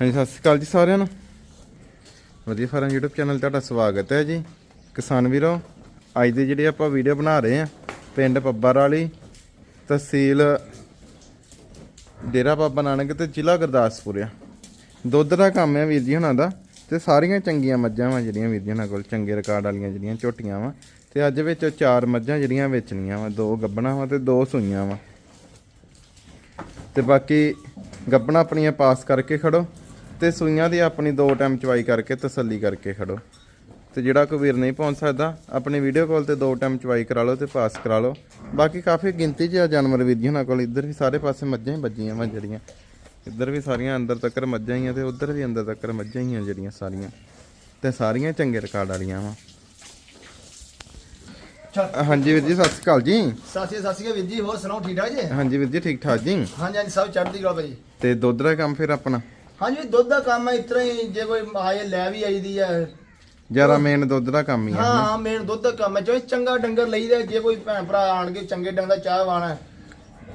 ਹਾਂਜੀ, ਸਤਿ ਸ਼੍ਰੀ ਅਕਾਲ ਜੀ ਸਾਰਿਆਂ ਨੂੰ। ਵਧੀਆ ਫਾਰਮ YouTube ਚੈਨਲ ਤੁਹਾਡਾ ਸਵਾਗਤ ਹੈ ਜੀ। ਕਿਸਾਨ ਵੀਰੋ, ਅੱਜ ਦੇ ਜਿਹੜੇ ਆਪਾਂ ਵੀਡੀਓ ਬਣਾ ਰਹੇ ਆ ਪਿੰਡ ਪੱਬਰ ਵਾਲੀ ਤਹਿਸੀਲ ਡੇਰਾ ਬਾਬਾ ਨਾਨਕ ਤੇ ਜ਼ਿਲ੍ਹਾ ਗੁਰਦਾਸਪੁਰ ਆ। ਦੁੱਧ ਦਾ ਕੰਮ ਹੈ ਵੀਰ ਜੀ ਹੁਣਾਂ ਦਾ ਤੇ ਸਾਰੀਆਂ ਚੰਗੀਆਂ ਮੱਝਾਂ ਵਾ ਜਿਹੜੀਆਂ ਵੀਰ ਜੀ ਹੁਣਾਂ ਕੋਲ, ਚੰਗੇ ਰਿਕਾਰਡ ਵਾਲੀਆਂ ਜਿਹੜੀਆਂ ਝੋਟੀਆਂ ਵਾ ਤੇ ਅੱਜ ਵਿੱਚ ਚਾਰ ਮੱਝਾਂ ਜਿਹੜੀਆਂ ਵੇਚਣੀਆਂ ਵਾ, ਦੋ ਗੱਬਣਾ ਵਾ ਤੇ ਦੋ ਸੂਈਆਂ ਵਾ। ਤੇ ਬਾਕੀ ਗੱਬਣਾ ਆਪਣੀਆਂ ਪਾਸ ਕਰਕੇ ਖੜੋ। ਤੇ ਸੂਈਆਂ ਦੀ ਆਪਣੀ ਦੋ ਟਾਈਮ ਚਵਾਈ ਕਰਕੇ ਤਸੱਲੀ ਕਰਕੇ ਖੜੋ। ਤੇ ਜਿਹੜਾ ਕੋਈ ਵੀਰ ਨਹੀਂ ਪਹੁੰਚ ਸਕਦਾ ਆਪਣੀ ਵੀਡੀਓ ਕਾਲ ਤੇ ਦੋ ਟਾਈਮ ਚਵਾਈ ਕਰਾ ਲਓ ਤੇ ਪਾਸ ਕਰਾ ਲਓ। ਬਾਕੀ ਕਾਫੀ ਗਿਣਤੀ 'ਚ ਜਾਨਵਰ ਵੀਰ ਜੀ ਉਹਨਾਂ ਕੋਲ ਇੱਧਰ ਵੀ ਸਾਰੇ ਪਾਸੇ ਮੱਝਾਂ ਹੀ ਵੱਜੀਆਂ ਵਾ ਜਿਹੜੀਆਂ। ਇੱਧਰ ਵੀ ਸਾਰੀਆਂ ਅੰਦਰ ਤੱਕਰ ਮੱਝਾਂ ਹੀ ਆ ਤੇ ਉੱਧਰ ਵੀ ਅੰਦਰ ਤੱਕਰ ਮੱਝਾਂ ਹੀ ਆ ਜਿਹੜੀਆਂ ਸਾਰੀਆਂ। ਤੇ ਸਾਰੀਆਂ ਚੰਗੇ ਰਿਕਾਰਡ ਵਾਲੀਆਂ ਵਾ। ਹਾਂਜੀ ਵੀਰ ਜੀ ਸਤਿ ਸ਼੍ਰੀ ਅਕਾਲ ਜੀ। ਸਾਸੀ ਸਾਸੀ ਵੀਰ ਜੀ ਹੋਰ ਸੁਣਾਓ ਠੀਕ ਠਾਕ ਜੀ? ਹਾਂਜੀ ਵੀਰ ਜੀ ਠੀਕ ਠਾਕ ਜੀ। ਹਾਂਜੀ ਹਾਂਜੀ ਸਭ ਚੜ੍ਹਦੀ ਕਲਾ ਭਾਜੀ। ਤੇ ਦੁੱਧ ਦਾ ਕੰਮ ਫਿਰ ਆਪਣਾ? ਹਾਂਜੀ ਦੁੱਧ ਦਾ ਕੰਮ ਹੈ ਇਤਰਾ ਹੀ ਜੇ ਕੋਈ ਆਏ ਲੈ ਵੀ ਆਈਦੀ ਆ। ਜ਼ਿਆਦਾ ਮੇਨ ਦੁੱਧ ਦਾ ਕੰਮ ਹੀ ਆ ਹਾਂ? ਹਾਂ ਮੇਨ ਦੁੱਧ ਦਾ ਕੰਮ ਹੈ ਜੋ ਚੰਗਾ ਡੰਗਰ ਲਈਦਾ ਜੇ ਕੋਈ ਭੈਣ ਭਰਾ ਆਣ ਕੇ ਚੰਗੇ ਡੰਗ ਦਾ ਚਾਹ ਵਾਣਾ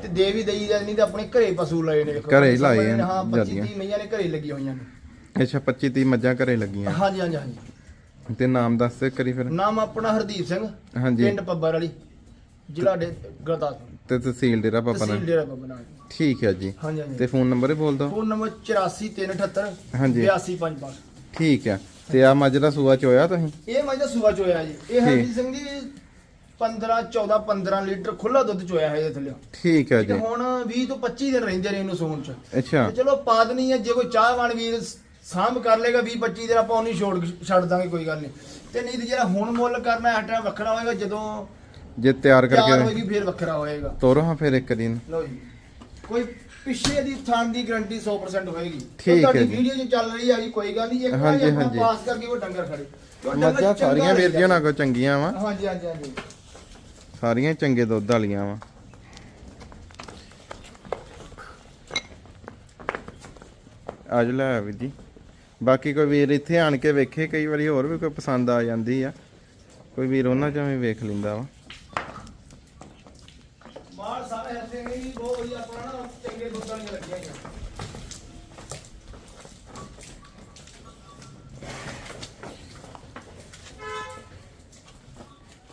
ਤੇ ਦੇ ਵੀ ਦਈਦਾ ਨਹੀਂ ਤਾਂ ਆਪਣੇ ਘਰੇ ਪਸ਼ੂ ਲਏ ਨੇ। ਘਰੇ ਹੀ ਲਾਏ ਆ ਹਾਂ 25 ਜ਼ਿਆਦੀਆਂ। 30 ਮਈਆਂ ਨੇ ਘਰੇ ਲੱਗੀ ਹੋਈਆਂ ਨੇ। ਅੱਛਾ 25 30 ਮੱਝਾਂ ਘਰੇ ਲੱਗੀਆਂ। ਹਾਂਜੀ ਹਾਂਜੀ ਹਾਂਜੀ। ਤੇ ਨਾਮ ਦੱਸ ਕਰੀ ਫਿਰ। ਨਾਮ ਆਪਣਾ ਹਰਦੀਪ ਸਿੰਘ ਹਾਂਜੀ। ਪਿੰਡ ਪੱਬਰ ਵਾਲੀ। ਜ਼ਿਲ੍ਹਾ ਡੇ ਗੁਰਦਾਸਪੁਰ। ਤੇ ਤਹਿਸੀਲ ਡੇਰਾ ਬਾਬਾ ਤਹਿਸੀਲ ਨਾਲ ਡੇਰਾ ਬਾਬਾ ਨਾਨਕ। ਠੀਕ ਹੈ ਜੀ। ਹਾਂਜੀ ਹਾਂਜੀ। ਤੇ ਫੋਨ ਨੰਬਰ ਹੀ ਬੋਲ ਦੋ ਫੋਨ ਨੰਬਰ 8438 ਹਾਂਜੀ। 8255 ਠੀਕ ਹੈ। ਤੇ ਆ ਮੱਝ ਦਾ ਸੂਆ ਚ ਹੋਇਆ ਤੁਸੀਂ? ਇਹ ਮੱਝ ਦਾ ਸੂਆ ਚੋਇਆ ਜੀ। ਇਹ ਹਰਜੀਤ ਸਿੰਘ ਜੀ 15 14 15 ਲੀਟਰ ਖੁੱਲਾ ਦੁੱਧ ਚੋਇਆ ਹੈ ਇਹਦੇ ਥੱਲੇ। ਠੀਕ ਹੈ ਜੀ। ਹੁਣ 20 ਤੋਂ 25 ਦਿਨ ਰਹਿੰਦੇ ਨੇ ਇਹਨੂੰ ਸੂਣ ਚ। ਅੱਛਾ। ਤੇ ਚਲੋ ਪਾਦਨੀ ਹੈ ਜੇ ਕੋਈ ਚਾਹਵਾਨ ਵੀਰ ਸਾਂਭ ਕਰ ਲੇਗਾ 20 25 ਦਿਨ ਆਪਾਂ ਉਹਨੂੰ ਛੋੜ ਛੱਡ ਦਾਂਗੇ ਕੋਈ ਗੱਲ ਨਹੀਂ। ਤੇ ਨਹੀਂ ਤੇ ਜਿਹੜਾ ਹੁਣ ਮੁੱਲ ਕਰਨਾ ਹੈ ਟਾਈਮ ਵੱਖਰਾ ਹੋਏਗਾ ਜਦੋਂ ਜੇ ਤਿਆਰ ਤਿਆਰ ਕਰਕੇ ਹੋਏਗੀ ਫਿਰ ਵੱਖਰਾ ਹੋਏਗਾ। ਤੋਰੋ ਹਾਂ ਫਿਰ ਇੱਕ ਦਿਨ। ਲਓ ਜੀ। ਕੋਈ ਪਿੱਛੇ ਦੀ ਥਾਂ ਦੀ ਗਾਰੰਟੀ 100% ਹੋਏਗੀ। ਠੀਕ ਹੈ ਤੁਹਾਡੀ ਜੀ। ਵੀਡੀਓ ਚ ਚੱਲ ਰਹੀ ਹੈ ਜੀ ਕੋਈ ਗੱਲ ਨਹੀਂ ਇੱਕ ਵਾਰੀ ਹਾਂਜੀ। ਪਾਸ ਕਰਕੇ ਉਹ ਡੰਗਰ ਖੜੇ। ਉਹ ਡੰਗਰ ਮੱਝਾਂ ਚੰਗਾ ਸਾਰੀਆਂ ਵੀਰ ਜੀ। ਉਹਨਾਂ ਕੋਲ ਚੰਗੀਆਂ ਵਾ। ਹਾਂਜੀ ਹਾਂਜੀ ਹਾਂਜੀ। ਸਾਰੀਆਂ ਚੰਗੇ ਦੁੱਧ ਵਾਲੀਆਂ ਵਾ। ਅੱਜ ਲੈ ਆ ਵੀਰ ਜੀ। ਬਾਕੀ ਕੋਈ ਵੀਰ ਇੱਥੇ ਆਣ ਕੇ ਵੇਖੇ ਕਈ ਵਾਰੀ ਹੋਰ ਵੀ ਕੋਈ ਪਸੰਦ ਆ ਜਾਂਦੀ ਆ। ਕੋਈ ਵੀਰ ਉਹਨਾਂ ਚੋਂ ਵੀ ਵੇਖ ਲੈਂਦਾ ਵਾ ਮਾਲ ਸਾਰੇ ਹੱਥੇ ਨਹੀਂ ਬਹੁਤ ਵਧੀਆ ਆਪਣਾ ਨਾ ਚੰਗੇ ਦੁੱਧਾਂ ਦੀਆਂ ਲੱਗੀਆਂ ਹੋਈਆਂ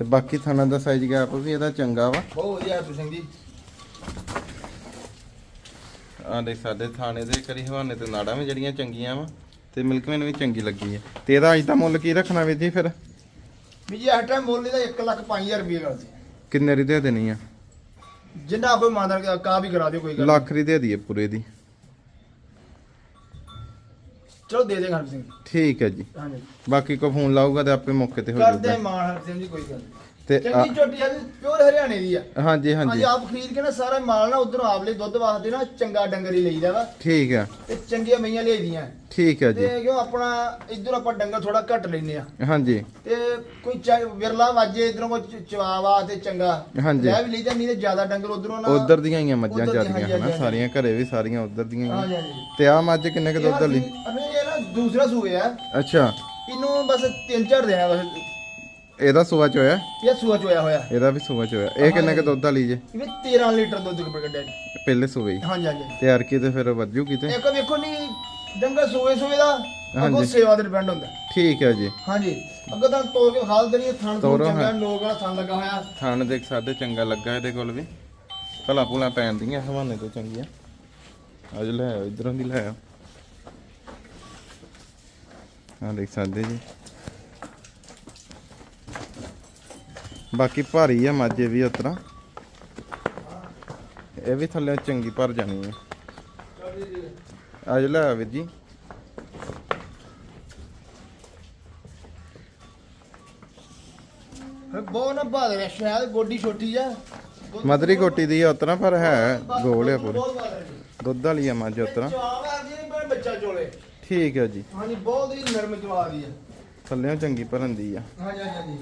ਤੇ ਬਾਕੀ ਥਾਣਾ ਦਾ ਸਾਈਜ਼ ਗੈਪ ਵੀ ਇਹਦਾ ਚੰਗਾ ਵਾ। ਬਹੁਤ ਵਧੀਆ ਹਰਪ੍ਰੀਤ ਸਿੰਘ ਜੀ। ਆ ਦੇ ਸਾਡੇ ਥਾਣੇ ਦੇ ਕਰੀ ਹਵਾਨੇ ਤੇ ਨਾੜਾਂ ਵੀ ਜਿਹੜੀਆਂ ਚੰਗੀਆਂ ਵਾ ਤੇ ਮਿਲਕਮੈਨ ਵੀ ਚੰਗੀ ਲੱਗੀ ਹੈ ਤੇ ਇਹਦਾ ਅੱਜ ਦਾ ਮੁੱਲ ਕੀ ਰੱਖਣਾ ਵੀਰ ਜੀ ਫਿਰ? ਵੀ ਜੀ ਇਸ ਟਾਈਮ ਮੁੱਲ ਇਹਦਾ 1 ਲੱਖ 5000 ਰੁਪਏ ਕਰਦੇ ਕਿੰਨੇ ਦੀ ਦੇ ਦੇਣੀ ਆ? ਜਿੰਨਾ ਆਪੇ ਮਾਨਦਾਰ ਕਾ ਵੀ ਕਰਾ ਦਿਓ ਕੋਈ ਗੱਲ। ਲੱਖ ਦੀ ਦੇ ਦਈਏ ਪੂਰੇ ਦੀ। ਚਲੋ ਦੇ ਸਿੰਘ। ਠੀਕ ਹੈ ਜੀ ਹਾਂਜੀ ਬਾਕੀ ਕੋ ਫੋਨ ਲਾਊਗਾ ਤੇ ਆਪੇ ਮੌਕੇ ਤੇ ਹੋ ਕਰਦੇ ਜਾਊਗਾ ਮਾਨ ਹਰਪ੍ਰੀਤ ਸਿੰਘ ਜੀ ਕੋਈ ਗੱਲ। ਤੇ ਚੰਗੀ ਝੋਟੀ ਆ ਪਿਓਰ ਹਰਿਆਣੇ ਦੀ ਆ। ਆ- ਹਾਂਜੀ। ਹਾਂਜੀ ਆਪ ਖਰੀਦ ਕੇ ਨਾ ਸਾਰਾ ਮਾਲ ਨਾ ਉਧਰੋਂ ਆਪ ਲਈ ਦੁੱਧ ਵਾਸਤੇ ਨਾ ਚੰਗਾ ਡੰਗਰੀ ਲਈਦਾ ਵਾ। ਠੀਕ ਹੈ ਤੇ ਚੰਗੀਆਂ ਮਈਆਂ ਲਈਦੀਆਂ। ਠੀਕ ਹੈ ਜੀ। ਤੇ ਕਿਉਂ ਆਪਣਾ ਇਧਰ ਆਪਾਂ ਡੰਗਰ ਥੋੜਾ ਘੱਟ ਲੈਨੇ ਆ। ਹਾਂਜੀ। ਤੇ ਕੋਈ ਵਿਰਲਾ ਵਾਜੇ ਇਧਰੋਂ ਕੋਈ ਚਵਾਵਾ ਤੇ ਚੰਗਾ। ਹਾਂਜੀ। ਲੈ ਵੀ ਲਈਦਾ ਨਹੀਂ ਤੇ ਜ਼ਿਆਦਾ ਡੰਗਰ ਉਧਰੋਂ ਨਾ ਉਧਰ ਦੀਆਂ ਹੀ ਆ ਮੱਝਾਂ ਜਾਂਦੀਆਂ ਹਨਾ। ਸਾਰੀਆਂ ਘਰੇ ਵੀ ਸਾਰੀਆਂ ਉਧਰ ਦੀਆਂ ਹੀ ਆ। ਤੇ ਆ ਮੱਝ ਕਿੰਨੇ ਕੁ ਦੁੱਧ ਵਾਲੀ? ਅਰੇ ਇਹ ਨਾ ਦੂਸਰਾ ਸੂਏ ਆ। ਅੱਛਾ। ਇਹਨੂੰ ਬਸ ਤਿੰਨ ਚਾਰ ਦੇਣਾ ਬਸ ਇਹਦਾ ਸੂਆ ਚ ਹੋਇਆ? ਇਹ ਸੂਆ ਚੋਇਆ ਹੋਇਆ ਇਹਦਾ ਵੀ ਸੂਆ ਚ ਹੋਇਆ। ਇਹ ਕਿੰਨੇ ਕੁ ਦੁੱਧ ਵਾਲੀ ਜੇ? ਇਹ 13 ਲੀਟਰ ਦੁੱਧ ਕੱਢਿਆ ਜੀ। ਪਹਿਲੇ ਸੂਏ ਹੀ। ਹਾਂਜੀ ਹਾਂਜੀ। ਤੇ ਯਾਰ ਕੀ ਤੇ ਫਿਰ ਵੱਜੂਗੀ ਤੇ ਇੱਕ ਵੇਖੋ ਨਹੀਂ ਡੰਗਰ ਸੂਏ ਸੂਏ ਦਾ ਅੱਗੋਂ ਹਾਂਜੀ। ਸੇਵਾ ਤੇ ਡਿਪੈਂਡ ਹੁੰਦਾ। ਠੀਕ ਹੈ ਜੀ। ਹਾਂਜੀ। ਅੱਗੋਂ ਤਾਂ ਤੋੜ ਕੇ ਹਾਲ ਦੇਣੀ ਥਣ ਤੋਂ ਤੋਰੋ ਚੰਗਾ ਹਾਂ। ਲੋਕ ਵਾਲਾ ਥਣ ਲੱਗਾ ਹੋਇਆ। ਥਣ ਦੇਖ ਸਾਡੇ ਚੰਗਾ ਲੱਗਾ ਇਹਦੇ ਕੋਲ ਵੀ। ਭਲਾ ਭੁਲਾ ਪੈਣ ਦੀਆਂ ਹਵਾਨੇ ਤੋਂ ਚੰਗੀਆਂ। ਅੱਜ ਲੈ ਆਓ ਇਧਰੋਂ ਦੀ ਲੈ ਆਓ। ਆ ਦੇਖ ਸਕਦੇ ਜੀ। ਬਾਕੀ ਭਾਰੀ ਆ ਮਾਝੇ ਵੀ ਉਤਰਾ ਇਹ ਵੀ ਥੱਲੇ ਚੰਗੀ ਭਰ ਜਾਣੀ ਹੈ ਅੱਜ ਲੈ ਵੀਰ ਜੀ। ਬਹੁਤ ਨਾ ਹੈ ਸ਼ਾਇਦ ਗੋਡੀ ਛੋਟੀ ਆ। ਮਦਰੀ ਕੋਟੀ ਦੀ ਆ ਉਤਰਾ ਪਰ ਹੈ ਗੋਲ ਆ ਪੂਰੇ। ਦੁੱਧ ਵਾਲੀ ਆ ਮੱਝ ਉਤਰਾ ਆ ਬੱਚਾ ਚੋਲੇ। ਠੀਕ ਹੈ ਜੀ। ਹਾਂਜੀ ਬਹੁਤ ਹੀ ਨਰਮ ਜਵਾਬ ਆ। ਥੱਲਿਓਂ ਚੰਗੀ ਭਰਨ ਦੀ ਆ। ਹਾਂਜੀ ਹਾਂਜੀ।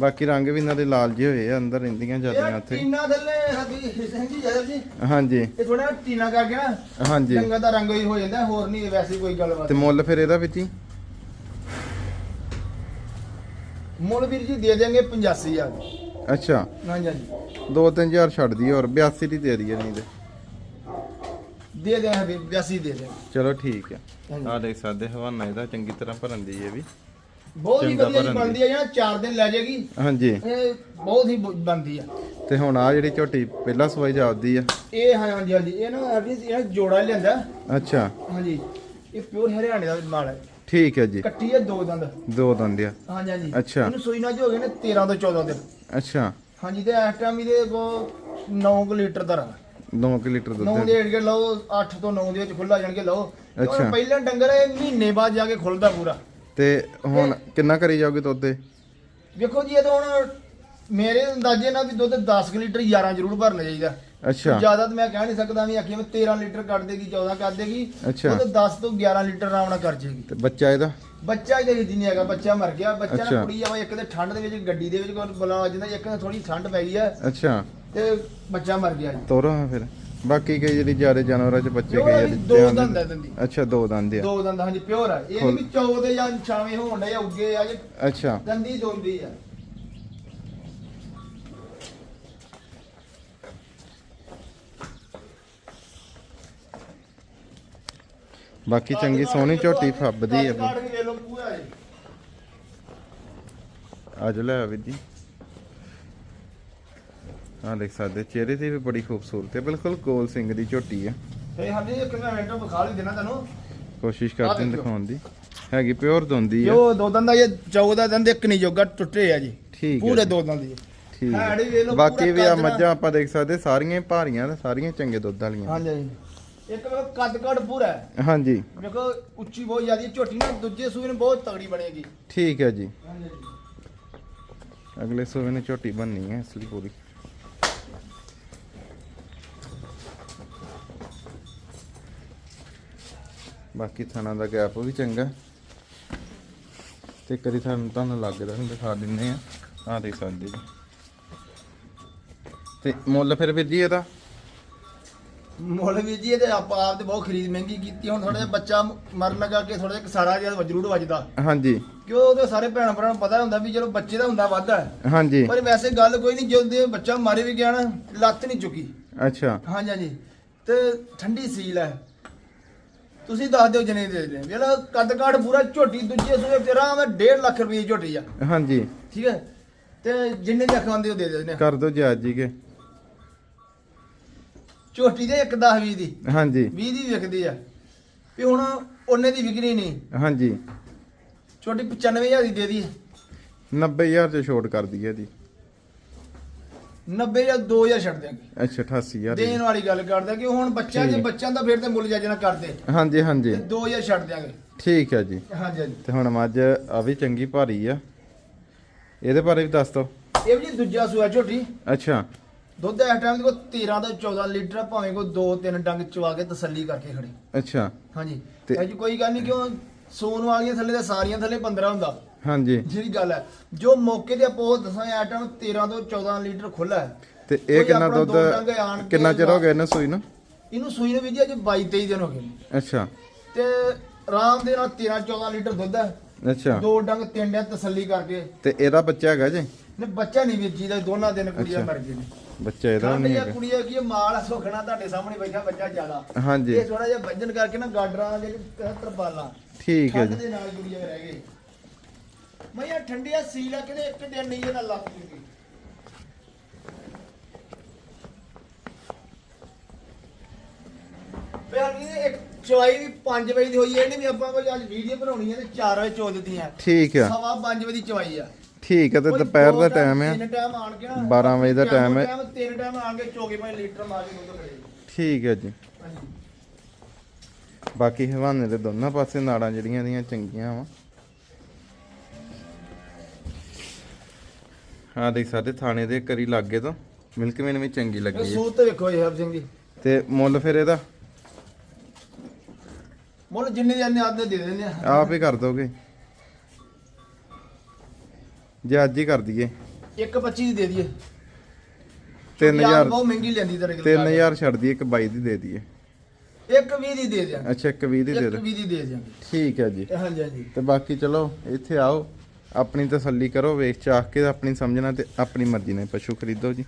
ਬਾਕੀ ਰੰਗ ਵੀ ਇਹਨਾਂ ਦੇ ਲਾਲ ਜਿਹੇ ਹੋਏ ਆ ਅੰਦਰ ਰਹਿੰਦੀਆਂ ਜਾਂਦੀਆਂ ਉੱਥੇ। ਟੀਨਾ ਥੱਲੇ ਹੱਦੀ ਸਿੰਘ ਜੀ ਜਦਰ ਜੀ। ਹਾਂਜੀ। ਇਹ ਥੋੜਾ ਟੀਨਾ ਕਰਕੇ ਨਾ ਹਾਂਜੀ। ਡੰਗਾ ਦਾ ਰੰਗ ਹੀ ਹੋ ਜਾਂਦਾ ਹੋਰ ਨਹੀਂ ਵੈਸੇ ਕੋਈ ਗੱਲਬਾਤ। ਤੇ ਮੁੱਲ ਫਿਰ ਇਹਦਾ ਵਿੱਚ ਹੀ? ਮੁੱਲ ਵੀਰ ਜੀ ਦੇ ਦੇਾਂਗੇ 85000 ਅੱਛਾ। ਹਾਂਜੀ ਹਾਂਜੀ। 2-3000 ਛੱਡ ਦੀ ਹੋਰ 82 ਦੀ ਦੇ ਦਈਏ ਨਹੀਂ ਤੇ। ਦੇ ਦੇ 82 ਦੇ ਦੇ ਚਲੋ ਠੀਕ ਆ। ਹਾਂਜੀ। ਆ ਦੇਖ ਸਕਦੇ ਹਵਾਨਾ ਇਹਦਾ ਚੰਗੀ ਤਰ੍ਹਾਂ ਭਰਨ ਦੀ ਇਹ ਵੀ। ਬਹੁਤ ਹੀ ਚੰਗਾ ਵਧੀਆ ਜੀ ਭਰਨ ਬਣਦੀ ਆ ਜਿਹੜਾ 4 ਦਿਨ ਲੈ ਜਾਏਗੀ ਹਾਂਜੀ। ਇਹ ਬਹੁਤ ਹੀ ਬ- ਬਣਦੀ ਆ। ਤੇ ਹੁਣ ਆ ਜਿਹੜੀ ਝੋਟੀ ਪਹਿਲਾਂ ਸਵਾਈ ਜਾਪਦੀ ਆ। ਇਹ ਹਾਂ ਹਾਂਜੀ ਹਾਂਜੀ ਇਹ ਨਾ ਐਟਲੀਸਟ ਇਹ ਜੋੜਾ ਲਿਆਂਦਾ। ਅੱਛਾ। ਹਾਂਜੀ ਇਹ ਪਿਓਰ ਹਰਿਆਣੇ ਦਾ ਮਾਲ ਹੈ। ਠੀਕ ਹੈ ਜੀ। ਕੱਟੀ ਹੈ ਦੋ ਦੰਦ। ਦੋ ਦੰਦ ਆ। ਹਾਂਜੀ ਹਾਂਜੀ। ਅੱਛਾ। ਇਹਨੂੰ ਸੂਈ ਨਾਲ ਜੋ ਹੋ ਗਏ ਨੇ 13 ਤੋਂ 14 ਦਿਨ। ਅੱਛਾ। ਹਾਂਜੀ ਤੇ ਇਸ ਟਾਈਮ ਇਹਦੇ ਕੋ 9 ਲੀਟਰ ਦਾ ਰਾ 2 ਲੀਟਰ 9 ਦੁੱਧ ਦੇ ਕੇ ਲਓ 8 ਤੋਂ 9 ਦੇ ਵਿੱਚ ਖੁੱਲਾ ਜਾਣਗੇ ਲਓ। ਅੱਛਾ। ਅੱਛਾ ਪਹਿਲਾਂ ਡੰਗਰ ਇਹ ਮਹੀਨੇ ਬਾਅਦ ਜਾ ਕੇ ਖੁੱਲਦਾ ਪੂਰਾ। ਤੇ ਹੁਣ ਕਿੰਨਾ ਕਰੀ ਜਾਓਗੇ ਦੁੱਧ ਦੇ ਵੇਖੋ ਜੀ ਇਹ ਤਾਂ ਹੁਣ ਮੇਰੇ ਅੰਦਾਜ਼ੇ ਨਾਲ ਵੀ ਦੁੱਧ 10 ਕੁ ਲੀਟਰ 11 ਜ਼ਰੂਰ ਭਰਨਾ ਚਾਹੀਦਾ। ਅੱਛਾ। ਜ਼ਿਆਦਾ ਤਾਂ ਮੈਂ ਕਹਿ ਨਹੀਂ ਸਕਦਾ ਵੀ ਆਖੀ ਮੈਂ 13 ਲੀਟਰ ਕੱਢ ਦੇਗੀ 14 ਕਰ ਦੇਗੀ। ਅੱਛਾ। ਉਹ ਤਾਂ 10 ਤੋਂ 11 ਲੀਟਰ ਆਰਾਮ ਨਾਲ ਕਰ ਜੇਗੀ। ਤੇ ਬੱਚਾ ਇਹਦਾ? ਬੱਚਾ ਇਹਦੇ ਵਿੱਚ ਨਹੀਂ ਹੈਗਾ ਬੱਚਾ ਮਰ ਗਿਆ। ਬੱਚਾ ਅੱਛਾ। ਨਾ ਕੁੜੀ ਆ ਇੱਕ ਤੇ ਠੰਡ ਦੇ ਵਿੱਚ ਗੱਡੀ ਦੇ ਵਿੱਚ ਕੋਈ ਬਲਾ ਜਾਂਦਾ ਇੱਕ ਤੇ ਥੋੜੀ ਠੰਡ ਪੈ ਗਈ ਆ। ਅੱਛਾ। ਤੇ ਬੱਚਾ ਮਰ ਗਿਆ ਜੀ। ਤੋਰੋ ਹਾਂ ਫਿਰ। ਬਾਕੀ ਕਈ ਜਿਹੜੀ ਜ਼ਿਆਦਾ ਜਾਨਵਰਾਂ ਚ ਬੱਚੇ ਕਈ ਆ ਜਿਹੜੀ ਦੋ ਦੰਦ ਹੈ ਦੰਦੀ ਅੱਛਾ ਦੋ ਦੰਦ ਆ। ਦੋ ਦੰਦ ਹਾਂਜੀ ਪਿਓਰ ਆ। ਇਹ ਵੀ ਚੌਦੇ ਜਾਂ ਛਾਵੇਂ ਹੋਣ ਦੇ ਉੱਗੇ ਆ ਜੇ ਅੱਛਾ। ਦੰਦੀ ਦੋਂਦੀ ਆ। ਬਾਕੀ ਚੰਗੀ ਸੋਹਣੀ ਝੋਟੀ ਫੱਬਦੀ ਆ ਅੱਜ ਲੈ ਆ ਜੀ। ਆ ਦੇਖ ਸਕਦੇ ਚਿਹਰੇ ਤੇ ਵੀ ਬੜੀ ਖੂਬਸੂਰਤ ਹੈ ਬਿਲਕੁਲ ਗੋਲ ਸਿੰਘ ਦੀ ਝੋਟੀ ਆ ਫੇ ਹਾਂਜੀ ਇੱਕ ਮੈਂ ਮਿੰਟ ਵਿਖਾ ਲਈ ਦੇਣਾ ਤੁਹਾਨੂੰ। ਕੋਸ਼ਿਸ਼ ਕਰਦੇ ਹਾਂ। ਦਿਖਾਉਣ ਦੀ। ਹੈਗੀ ਪਿਓਰ ਦੁੰਦੀ ਆ ਜੋ ਦੋ ਦੰਦ ਆ ਇਹ ਚੌਦਾ ਦੰਦ ਇੱਕ ਨਹੀਂ ਜੋਗਾ ਟੁੱਟੇ ਆ ਜੀ। ਠੀਕ ਪੂਰੇ। ਦੋ ਦੰਦ ਜੀ ਠੀਕ ਬਾਕੀ ਵੀ ਆ। ਮੱਝਾਂ ਆਪਾਂ ਦੇਖ ਸਕਦੇ ਸਾਰੀਆਂ ਭਾਰੀਆਂ ਤੇ ਸਾਰੀਆਂ ਚੰਗੇ ਦੁੱਧ ਵਾਲੀਆਂ ਹਾਂਜੀ ਇੱਕ ਵੇਖੋ ਕੱਦ ਕੱਦ ਪੂਰਾ ਹੈ। ਹਾਂਜੀ। ਵੇਖੋ ਉੱਚੀ ਬਹੁਤ ਜ਼ਿਆਦੀ ਝੋਟੀ ਨਾ ਦੂਜੇ ਸੂਏ ਨੂੰ ਬਹੁਤ ਤਗੜੀ ਬਣੇਗੀ। ਠੀਕ ਹੈ ਜੀ। ਹਾਂਜੀ ਅਗਲੇ ਸੂਬੇ ਨੇ ਝੋਟੀ ਬੰਨੀ ਹੈ ਇਸ ਲਈ ਪੂਰੀ। ਬਾਕੀ ਥਾਣਾ ਦਾ ਗੈਪ ਵੀ ਚੰਗਾ। ਤੇ ਕਰੀ ਤੁਹਾਨੂੰ ਤੁਹਾਨੂੰ ਲੱਗਦਾ ਹੁਣ ਦਿਖਾ ਦਿੰਨੇ ਆ ਆ ਦੇਖ ਸਕਦੇ ਜੀ। ਤੇ ਮੁੱਲ ਫਿਰ ਵੀਰ ਜੀ ਇਹਦਾ? ਮੁੱਲ ਵੀ ਜੀ ਇਹਦੇ ਆਪਾਂ ਆਪ ਤੇ ਬਹੁਤ ਖਰੀਦ ਮਹਿੰਗੀ ਕੀਤੀ। ਹੁਣ ਥੋੜਾ ਜਿਹਾ ਬੱਚਾ ਮਰਨ ਲੱਗਾ ਕੇ ਥੋੜਾ ਜਿਹਾ ਸਾਰਾ ਜਿਹਾ ਜ਼ਰੂਰ ਵੱਜਦਾ। ਹਾਂਜੀ। ਕਿਉਂ ਉਹਦੇ ਸਾਰੇ ਭੈਣ ਭਰਾਵਾਂ ਨੂੰ ਪਤਾ ਹੁੰਦਾ ਵੀ ਚਲੋ ਬੱਚੇ ਦਾ ਹੁੰਦਾ ਵਾਧਾ ਹਾਂਜੀ। ਪਰ ਵੈਸੇ ਗੱਲ ਕੋਈ ਨਹੀਂ ਜਦੋਂ ਬੱਚਾ ਮਾਰੇ ਵੀ ਗਿਆ ਨਾ ਲੱਤ ਨਹੀਂ ਚੁੱਕੀ। ਅੱਛਾ। ਹਾਂਜੀ ਹਾਂਜੀ। ਤੇ ਠੰਡੀ ਸੀਲ ਹੈ। ਤੁਸੀਂ ਦੱਸ ਦਿਓ ਜਨੇ ਦੇ ਦੇ ਵੇਲਾ ਕੱਦ ਕਾਠ ਪੂਰਾ ਝੋਟੀ ਦੂਜੇ ਸੂਏ ਤੇ ਆਰਾਮ ਨਾਲ 1.5 ਲੱਖ ਰੁਪਏ ਝੋਟੀ ਆ। ਹਾਂਜੀ। ਠੀਕ ਹੈ? ਤੇ ਜਿੰਨੇ ਦੀ ਖਾਂਦੇ ਉਹ ਦੇ ਦਿੰਦੇ ਆ। ਕਰ ਦੋ ਜਾਇਜ਼ ਜੀ ਕੇ। ਝੋਟੀ ਦੇ 1 10 20 ਦੀ। ਹਾਂਜੀ। 20 ਦੀ ਵਿਕਦੀ ਆ। ਵੀ ਹੁਣ ਉਹਨੇ ਦੀ ਵਿਕਰੀ ਨਹੀਂ। ਹਾਂਜੀ। ਛੋਟੀ 95000 ਦੀ ਦੇ ਦੀ 90000 ਚ ਛੋਟ ਕਰ ਦਈਏ ਜੀ 90 ਜਾਂ 2000 ਛੱਡ ਦਿਆਂਗੇ। ਅੱਛਾ 88000 ਦੀ। ਦੇਣ ਵਾਲੀ ਗੱਲ ਕਰਦੇ ਕਿ ਹੁਣ ਬੱਚਾ ਜੇ। ਬੱਚਿਆਂ ਦਾ ਫਿਰ ਤੇ ਮੁੱਲ ਜਾਜਣਾ ਕਰਦੇ। ਹਾਂਜੀ ਹਾਂਜੀ। ਤੇ 2000 ਛੱਡ ਦਿਆਂਗੇ। ਠੀਕ ਹੈ ਜੀ। ਹਾਂਜੀ ਹਾਂਜੀ। ਤੇ ਹੁਣ ਮੱਝ ਆ ਵੀ ਚੰਗੀ ਭਾਰੀ ਆ। ਇਹਦੇ ਬਾਰੇ ਵੀ ਦੱਸ ਦਿਓ ਇਹ ਵੀ ਦੂਜਾ ਸੂਆ ਝੋਟੀ। ਅੱਛਾ। ਦੁੱਧ ਇਸ ਟਾਈਮ ਦੇ ਕੋ 13 ਤੋਂ 14 ਲੀਟਰ ਭਾਵੇਂ ਕੋ 2-3 ਡੰਗ ਚਵਾ ਕੇ ਤਸੱਲੀ ਕਰਕੇ ਖੜੀ। ਅੱਛਾ। ਹਾਂਜੀ। ਤੇ- ਕੋਈ ਗੱਲ ਨਹੀਂ ਕਿਉਂ? ਸੋਨ ਵਾਲੀਆਂ ਥੱਲੇ ਤੇ ਸਾਰੀਆਂ ਥੱਲੇ 15 ਹੁੰਦਾ। ਹਾਂਜੀ। ਜਿਹੜੀ ਗੱਲ ਹੈ ਜੋ ਮੌਕੇ ਤੇ ਆਪਾਂ ਉਹ ਦੱਸਾਂ ਟਾਈਮ 13 ਤੋਂ 14 ਲੀਟਰ ਖੁੱਲਾ ਹੈ। ਤੇ ਇਹ ਕਿੰਨਾ ਦੁੱਧ ਦੋ ਕਿੰਨਾ ਚਿਰ ਹੋ ਗਿਆ ਇਹਨੂੰ ਸੂਈ ਨੂੰ? ਇਹਨੂੰ ਸੂਈ ਨੂੰ ਵੀ ਜੀ ਅੱਜ 22 23 ਦਿਨ ਹੋ ਗਏ। ਅੱਛਾ। ਤੇ ਆਰਾਮ ਦੇ ਨਾਲ 13 14 ਲੀਟਰ ਦੁੱਧ ਹੈ। ਅੱਛਾ। ਦੋ ਡੰਗ ਤਿੰਨ ਡੰਗ ਤਸੱਲੀ ਕਰਕੇ। ਤੇ ਇਹਦਾ ਬੱਚਾ ਹੈਗਾ ਜੀ? ਨੇ ਬੱਚਾ ਨਹੀਂ ਵੀਰ ਜੀ ਦਾ ਦੋਨਾਂ ਦਿਨ ਕੁੜੀਆਂ। ਮਰ ਗਏ ਨੇ। ਬੱਚਾ ਇਹਦਾ ਨਹੀਂ ਹੈਗਾ। ਕੁੜੀਆਂ ਕੀ ਮਾਲ ਸੁਖਣਾ ਤੁਹਾਡੇ ਸਾਹਮਣੇ ਬੈਠਾ ਬੱਚਾ ਜ਼ਿਆਦਾ। ਹਾਂਜੀ। ਇਹ ਥੋੜਾ ਜਿਹਾ ਵੱਜਣ ਕਰਕੇ ਨਾ ਗਾਡਰਾਂ ਦੇ ਤਰਪਾਲਾਂ ਠੀਕ ਹੈ ਜੀ। ਦੇ ਨਾਲ ਕੁੜੀਆਂ ਰਹਿ ਗਏ। ਮੈਂ ਯਾਰ ਠੰਡੀਆਂ ਸੀ ਲਾ ਕਿਤੇ ਇੱਕ ਦਿਨ ਨਹੀਂ ਇਹਨਾਂ ਲੱਗ ਜੂਗੀ। ਪਿਆਰ ਵੀ ਇੱਕ ਚਵਾਈ ਵੀ 5 ਵਜੇ ਦੀ ਹੋਈ ਹੈ ਇਹਨੇ ਵੀ ਆਪਾਂ ਕੋਈ ਅੱਜ ਵੀਡੀਓ ਬਣਾਉਣੀ ਹੈ ਤੇ 4 ਵਜੇ ਚੋ ਦਿੱਤੀ ਹੈ। ਠੀਕ ਆ। ਸਵਾ 5 ਵਜੇ ਦੀ ਚਵਾਈ ਆ। ਠੀਕ ਹੈ ਤੇ ਦੁਪਹਿਰ ਦੋ ਦਾ ਟਾਈਮ ਆ ਤਿੰਨ ਟਾਈਮ ਆਣ ਕੇ ਨਾ 12 ਵਜੇ ਦਾ time ਹੈ। ਟਾਈਮ ਤਿੰਨ ਟਾਈਮ ਆਣ ਕੇ ਚੋਗੇ ਭਾਈ ਲੀਟਰ ਮਾਰ ਕੇ ਦੁੱਧ ਖੜੇ। ਠੀਕ ਹੈ ਜੀ। ਬਾਕੀ ਹਵਾਨੇ ਦੇ ਦੋਨਾਂ ਪਾਸੇ ਨਾੜਾਂ ਜਿਹੜੀਆਂ ਦੀਆਂ ਚੰਗੀਆਂ ਵਾ। ਆ ਦੇਖ ਸਾਡੇ ਥਾਣੇ ਦੇ ਕਰੀ ਲਾਗੇ ਤੋਂ। ਮਿਲਕ ਮੈਨ ਵੀ ਚੰਗੀ ਲੱਗੀ ਹੈ। ਸੂਤ ਤੇ ਵੇਖੋ ਜੀ ਹਰ ਸਿੰਘ ਜੀ। ਤੇ ਮੁੱਲ ਫਿਰ ਇਹਦਾ? ਮੁੱਲ ਜਿੰਨੇ ਦੇ ਆਨੇ ਆਦਨੇ ਦੇ ਦਿੰਦੇ ਆ। ਆਪ ਹੀ ਕਰ ਦੋਗੇ। ਜੇ ਅੱਜ ਹੀ ਕਰ ਦਈਏ। ਇੱਕ 25 ਦੀ ਦੇ ਦਈਏ। 3000 ਬਹੁਤ ਮਹਿੰਗੀ ਲੈਂਦੀ ਤੇਰੇ 3000 ਛੱਡ ਦਈਏ ਇੱਕ 22 ਦੀ ਦੇ ਦਈਏ। ਇੱਕ 20 ਦੀ ਦੇ ਦਿਆਂਗੇ। ਅੱਛਾ ਇੱਕ 20 ਦੀ ਦੇ ਦੋ 20 ਦੀ ਦੇ ਦਿਆਂਗੇ। ਠੀਕ ਹੈ ਜੀ। ਹਾਂਜੀ ਹਾਂਜੀ। ਤੇ ਬਾਕੀ ਚਲੋ ਇੱਥੇ ਆਓ। ਆਪਣੀ ਤਸੱਲੀ ਕਰੋ ਵੇਖ ਚਾਖ ਕੇ ਆਪਣੀ ਸਮਝਣਾ ਤੇ ਆਪਣੀ ਮਰਜ਼ੀ ਨਾਲ ਪਸ਼ੂ ਖਰੀਦੋ ਜੀ।